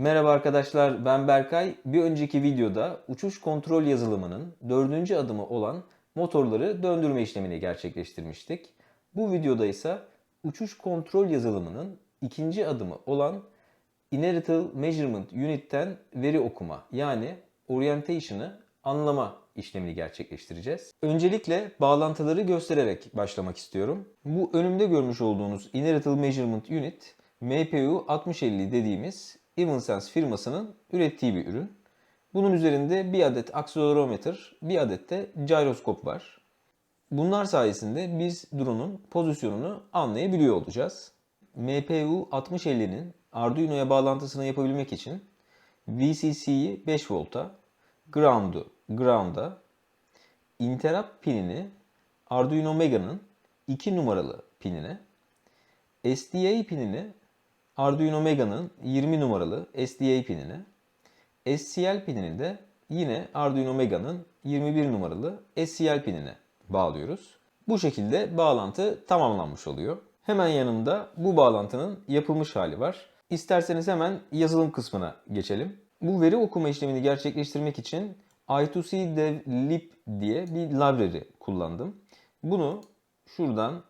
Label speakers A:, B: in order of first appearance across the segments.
A: Merhaba arkadaşlar ben Berkay. Bir önceki videoda uçuş kontrol yazılımının dördüncü adımı olan motorları döndürme işlemini gerçekleştirmiştik. Bu videoda ise uçuş kontrol yazılımının ikinci adımı olan Inertial Measurement Unit'ten veri okuma yani orientation'ı anlama işlemini gerçekleştireceğiz. Öncelikle bağlantıları göstererek başlamak istiyorum. Bu önümde görmüş olduğunuz Inertial Measurement Unit MPU 6050 dediğimiz Evensense firmasının ürettiği bir ürün. Bunun üzerinde bir adet akselerometre, bir adet de gyroskop var. Bunlar sayesinde biz drone'un pozisyonunu anlayabiliyor olacağız. MPU 6050'nin Arduino'ya bağlantısını yapabilmek için VCC'yi 5 volta, ground'u ground'a, interrupt pinini Arduino Mega'nın 2 numaralı pinine, SDA pinini Arduino Mega'nın 20 numaralı SDA pinine, SCL pinini de yine Arduino Mega'nın 21 numaralı SCL pinine bağlıyoruz. Bu şekilde bağlantı tamamlanmış oluyor. Hemen yanımda bu bağlantının yapılmış hali var. İsterseniz hemen yazılım kısmına geçelim. Bu veri okuma işlemini gerçekleştirmek için I2C Dev Lib diye bir library kullandım. Bunu şuradan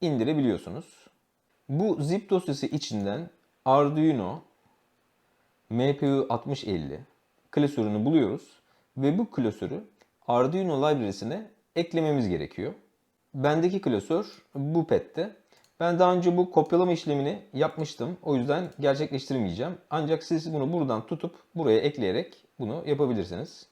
A: indirebiliyorsunuz. Bu zip dosyası içinden Arduino MPU 6050 klasörünü buluyoruz ve bu klasörü Arduino library'sine eklememiz gerekiyor. Bendeki klasör bu pette. Ben daha önce bu kopyalama işlemini yapmıştım. O yüzden gerçekleştirmeyeceğim. Ancak siz bunu buradan tutup buraya ekleyerek bunu yapabilirsiniz.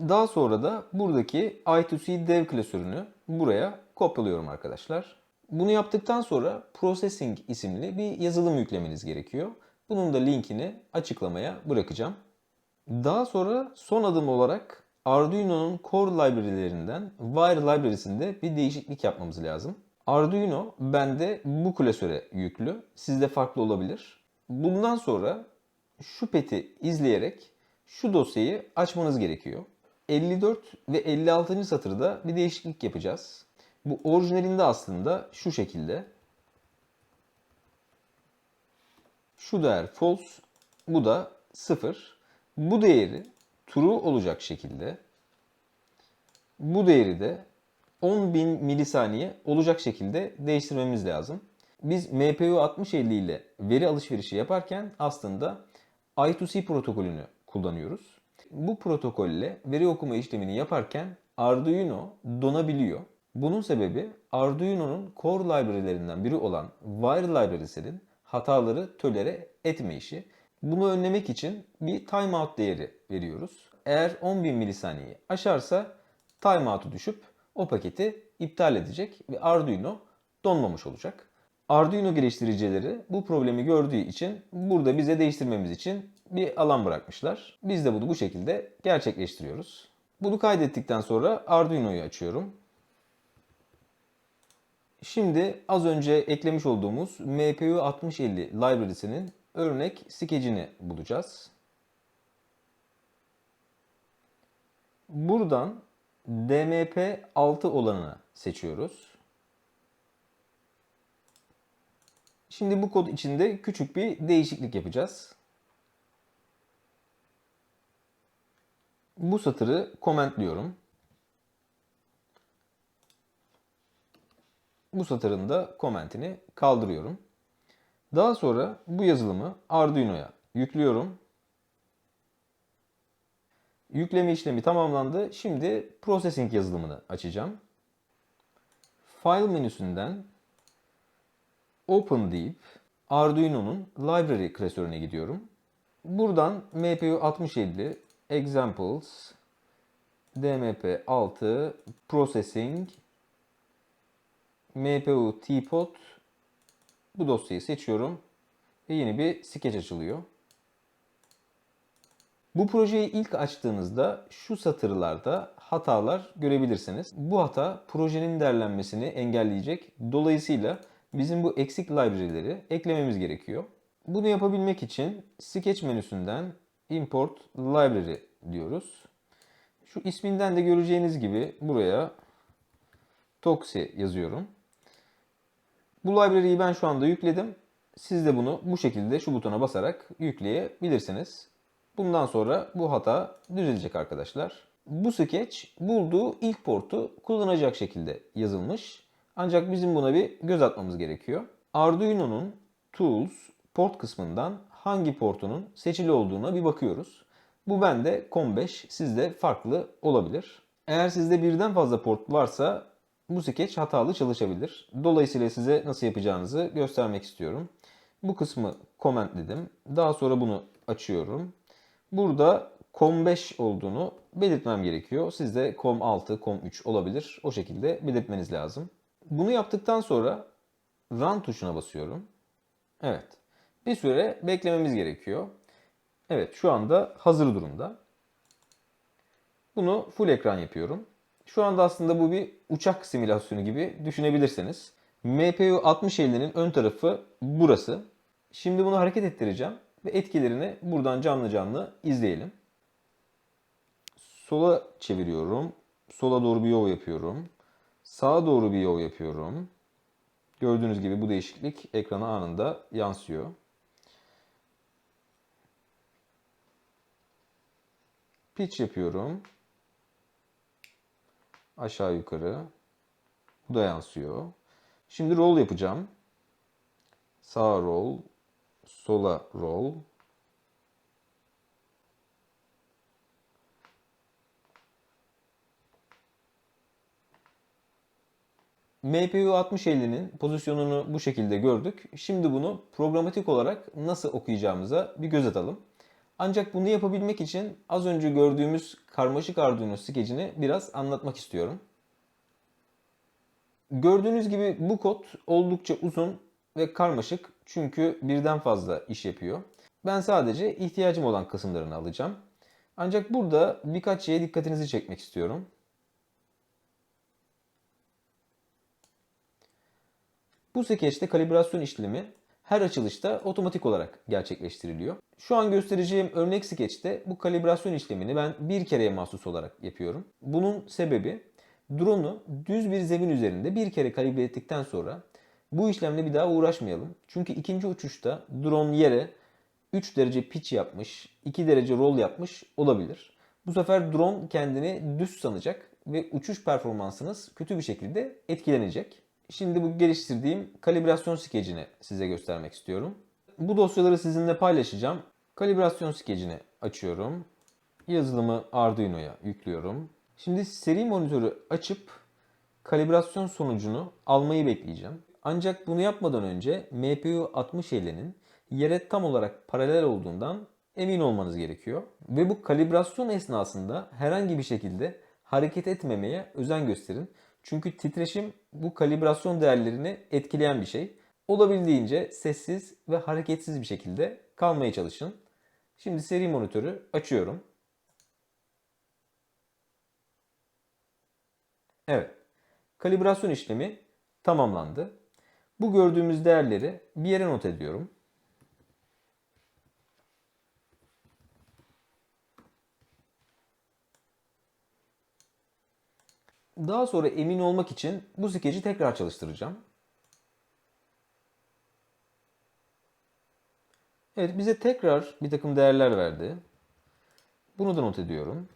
A: Daha sonra da buradaki I2C dev klasörünü buraya kopyalıyorum arkadaşlar. Bunu yaptıktan sonra Processing isimli bir yazılım yüklemeniz gerekiyor. Bunun da linkini açıklamaya bırakacağım. Daha sonra son adım olarak Arduino'nun core library'lerinden Wire library'sinde bir değişiklik yapmamız lazım. Arduino bende bu klasöre yüklü. Sizde farklı olabilir. Bundan sonra şu peti izleyerek şu dosyayı açmanız gerekiyor. 54 ve 56. satırda bir değişiklik yapacağız. Bu orijinalinde aslında şu şekilde. Şu değer false, bu da 0. Bu değeri true olacak şekilde. Bu değeri de 10.000 milisaniye olacak şekilde değiştirmemiz lazım. Biz MPU 6050 ile veri alışverişi yaparken aslında I2C protokolünü kullanıyoruz. Bu protokolle veri okuma işlemini yaparken Arduino donabiliyor. Bunun sebebi Arduino'nun core library'lerinden biri olan Wire library'sinin hataları tölere etmeyişi. Bunu önlemek için bir timeout değeri veriyoruz. Eğer 10.000 milisaniye aşarsa timeout'u düşüp o paketi iptal edecek ve Arduino donmamış olacak. Arduino geliştiricileri bu problemi gördüğü için burada bize değiştirmemiz için bir alan bırakmışlar. Biz de bunu bu şekilde gerçekleştiriyoruz. Bunu kaydettikten sonra Arduino'yu açıyorum. Şimdi az önce eklemiş olduğumuz MPU 6050 library'sinin örnek skecini bulacağız. Buradan DMP6 olanını seçiyoruz. Şimdi bu kod içinde küçük bir değişiklik yapacağız. Bu satırı commentliyorum. Bu satırın da komentini kaldırıyorum. Daha sonra bu yazılımı Arduino'ya yüklüyorum. Yükleme işlemi tamamlandı. Şimdi processing yazılımını açacağım. File menüsünden Open deyip Arduino'nun library klasörüne gidiyorum. Buradan MPU 6050 examples DMP6 processing MPU Teapot bu dosyayı seçiyorum ve yeni bir skeç açılıyor. Bu projeyi ilk açtığınızda şu satırlarda hatalar görebilirsiniz. Bu hata projenin derlenmesini engelleyecek. Dolayısıyla bizim bu eksik library'leri eklememiz gerekiyor. Bunu yapabilmek için Sketch menüsünden Import Library diyoruz. Şu isminden de göreceğiniz gibi buraya Toxi yazıyorum. Bu library'yi ben şu anda yükledim. siz de bunu bu şekilde şu butona basarak yükleyebilirsiniz. Bundan sonra bu hata düzelecek arkadaşlar. Bu sketch bulduğu ilk portu kullanacak şekilde yazılmış. Ancak bizim buna bir göz atmamız gerekiyor. Arduino'nun Tools port kısmından hangi portunun seçili olduğuna bir bakıyoruz. Bu bende COM5, sizde farklı olabilir. Eğer sizde birden fazla port varsa bu sketch hatalı çalışabilir. Dolayısıyla size nasıl yapacağınızı göstermek istiyorum. Bu kısmı comment dedim. Daha sonra bunu açıyorum. Burada COM5 olduğunu belirtmem gerekiyor. Sizde COM6, COM3 olabilir. O şekilde belirtmeniz lazım. Bunu yaptıktan sonra Run tuşuna basıyorum. Evet. Bir süre beklememiz gerekiyor. Evet şu anda hazır durumda. Bunu full ekran yapıyorum. Şu anda aslında bu bir uçak simülasyonu gibi düşünebilirsiniz. MPU 6050'nin ön tarafı burası. Şimdi bunu hareket ettireceğim ve etkilerini buradan canlı canlı izleyelim. Sola çeviriyorum. Sola doğru bir yol yapıyorum. Sağa doğru bir yol yapıyorum. Gördüğünüz gibi bu değişiklik ekrana anında yansıyor. Pitch yapıyorum. Aşağı yukarı. Bu da yansıyor. Şimdi roll yapacağım. Sağa roll, sola roll. MPU 6050'nin pozisyonunu bu şekilde gördük. Şimdi bunu programatik olarak nasıl okuyacağımıza bir göz atalım. Ancak bunu yapabilmek için az önce gördüğümüz karmaşık Arduino skecini biraz anlatmak istiyorum. Gördüğünüz gibi bu kod oldukça uzun ve karmaşık çünkü birden fazla iş yapıyor. Ben sadece ihtiyacım olan kısımlarını alacağım. Ancak burada birkaç şeye dikkatinizi çekmek istiyorum. Bu skeçte kalibrasyon işlemi her açılışta otomatik olarak gerçekleştiriliyor. Şu an göstereceğim örnek skeçte bu kalibrasyon işlemini ben bir kereye mahsus olarak yapıyorum. Bunun sebebi drone'u düz bir zemin üzerinde bir kere kalibre ettikten sonra bu işlemle bir daha uğraşmayalım. Çünkü ikinci uçuşta drone yere 3 derece pitch yapmış, 2 derece roll yapmış olabilir. Bu sefer drone kendini düz sanacak ve uçuş performansınız kötü bir şekilde etkilenecek. Şimdi bu geliştirdiğim kalibrasyon skecini size göstermek istiyorum. Bu dosyaları sizinle paylaşacağım. Kalibrasyon skecini açıyorum. Yazılımı Arduino'ya yüklüyorum. Şimdi seri monitörü açıp kalibrasyon sonucunu almayı bekleyeceğim. Ancak bunu yapmadan önce MPU 6050'nin yere tam olarak paralel olduğundan emin olmanız gerekiyor. Ve bu kalibrasyon esnasında herhangi bir şekilde hareket etmemeye özen gösterin. Çünkü titreşim bu kalibrasyon değerlerini etkileyen bir şey. Olabildiğince sessiz ve hareketsiz bir şekilde kalmaya çalışın. Şimdi seri monitörü açıyorum. Evet. Kalibrasyon işlemi tamamlandı. Bu gördüğümüz değerleri bir yere not ediyorum. Daha sonra emin olmak için bu skeci tekrar çalıştıracağım. Evet bize tekrar bir takım değerler verdi. Bunu da not ediyorum.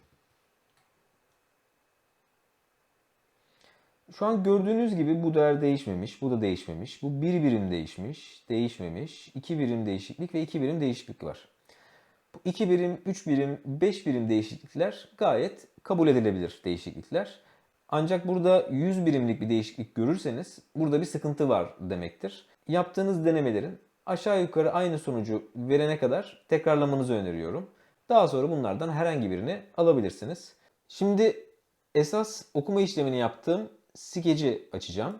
A: Şu an gördüğünüz gibi bu değer değişmemiş, bu da değişmemiş. Bu bir birim değişmiş, değişmemiş. iki birim değişiklik ve iki birim değişiklik var. Bu iki birim, üç birim, beş birim değişiklikler gayet kabul edilebilir değişiklikler. Ancak burada 100 birimlik bir değişiklik görürseniz burada bir sıkıntı var demektir. Yaptığınız denemelerin aşağı yukarı aynı sonucu verene kadar tekrarlamanızı öneriyorum. Daha sonra bunlardan herhangi birini alabilirsiniz. Şimdi esas okuma işlemini yaptığım skeci açacağım.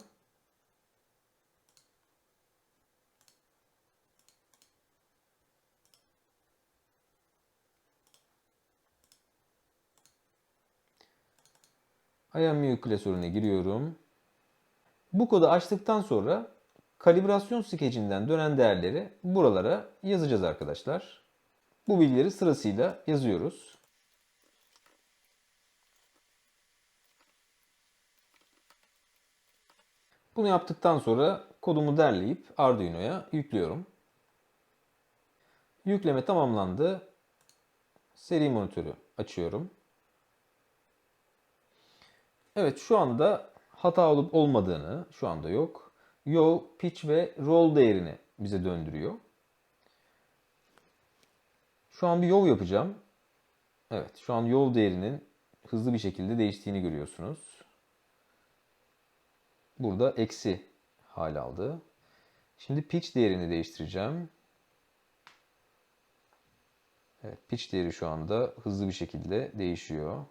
A: IMU klasörüne giriyorum. Bu kodu açtıktan sonra kalibrasyon skecinden dönen değerleri buralara yazacağız arkadaşlar. Bu bilgileri sırasıyla yazıyoruz. Bunu yaptıktan sonra kodumu derleyip Arduino'ya yüklüyorum. Yükleme tamamlandı. Seri monitörü açıyorum. Evet şu anda hata olup olmadığını şu anda yok. Yaw, pitch ve roll değerini bize döndürüyor. Şu an bir yaw yapacağım. Evet şu an yaw değerinin hızlı bir şekilde değiştiğini görüyorsunuz. Burada eksi hal aldı. Şimdi pitch değerini değiştireceğim. Evet, pitch değeri şu anda hızlı bir şekilde değişiyor.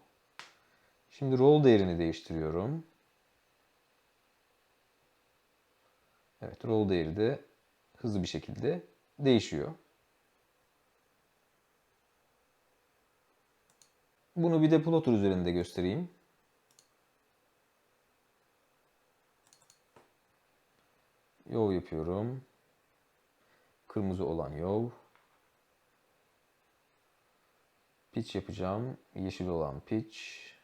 A: Şimdi roll değerini değiştiriyorum. Evet, roll değeri de hızlı bir şekilde değişiyor. Bunu bir de plotter üzerinde göstereyim. Yaw yapıyorum. Kırmızı olan yaw. Pitch yapacağım. Yeşil olan pitch.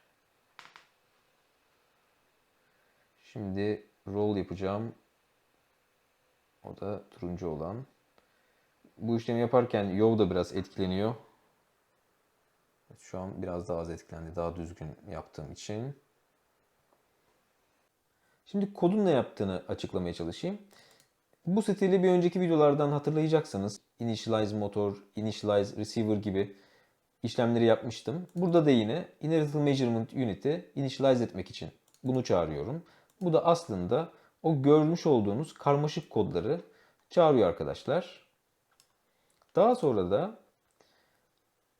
A: Şimdi roll yapacağım. O da turuncu olan. Bu işlemi yaparken yaw da biraz etkileniyor. Şu an biraz daha az etkilendi. Daha düzgün yaptığım için. Şimdi kodun ne yaptığını açıklamaya çalışayım. Bu stili bir önceki videolardan hatırlayacaksınız. Initialize motor, initialize receiver gibi işlemleri yapmıştım. Burada da yine inheritable measurement unit'i initialize etmek için bunu çağırıyorum. Bu da aslında o görmüş olduğunuz karmaşık kodları çağırıyor arkadaşlar. Daha sonra da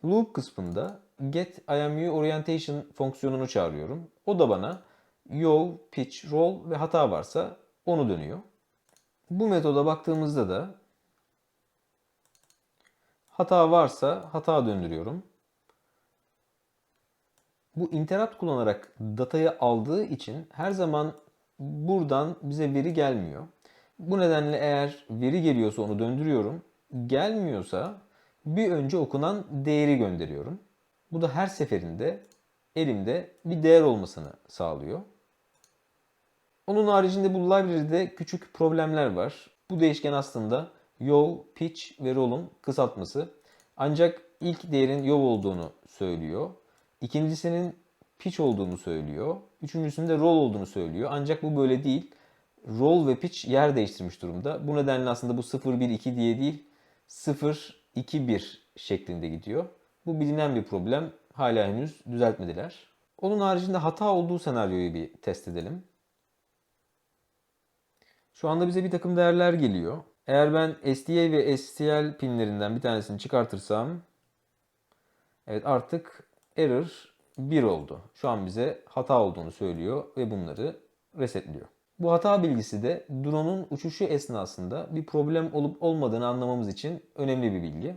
A: loop kısmında get IMU orientation fonksiyonunu çağırıyorum. O da bana yaw, pitch, roll ve hata varsa onu dönüyor. Bu metoda baktığımızda da hata varsa hata döndürüyorum. Bu interrupt kullanarak datayı aldığı için her zaman buradan bize veri gelmiyor. Bu nedenle eğer veri geliyorsa onu döndürüyorum. Gelmiyorsa bir önce okunan değeri gönderiyorum. Bu da her seferinde elimde bir değer olmasını sağlıyor. Onun haricinde bu library'de küçük problemler var. Bu değişken aslında yaw, pitch ve roll'un kısaltması. Ancak ilk değerin yaw olduğunu söylüyor. İkincisinin pitch olduğunu söylüyor. Üçüncüsünün de roll olduğunu söylüyor. Ancak bu böyle değil. Roll ve pitch yer değiştirmiş durumda. Bu nedenle aslında bu 0-1-2 diye değil 0-2-1 şeklinde gidiyor. Bu bilinen bir problem. Hala henüz düzeltmediler. Onun haricinde hata olduğu senaryoyu bir test edelim. Şu anda bize bir takım değerler geliyor. Eğer ben SDA ve STL pinlerinden bir tanesini çıkartırsam evet artık error 1 oldu. Şu an bize hata olduğunu söylüyor ve bunları resetliyor. Bu hata bilgisi de drone'un uçuşu esnasında bir problem olup olmadığını anlamamız için önemli bir bilgi.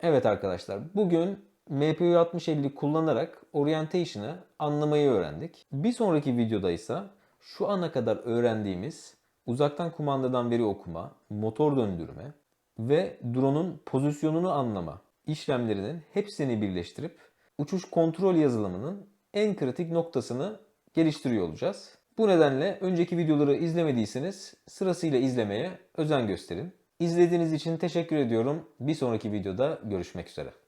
A: Evet arkadaşlar bugün MPU 6050 kullanarak orientation'ı anlamayı öğrendik. Bir sonraki videoda ise şu ana kadar öğrendiğimiz uzaktan kumandadan veri okuma, motor döndürme ve drone'un pozisyonunu anlama işlemlerinin hepsini birleştirip uçuş kontrol yazılımının en kritik noktasını geliştiriyor olacağız. Bu nedenle önceki videoları izlemediyseniz sırasıyla izlemeye özen gösterin. İzlediğiniz için teşekkür ediyorum. Bir sonraki videoda görüşmek üzere.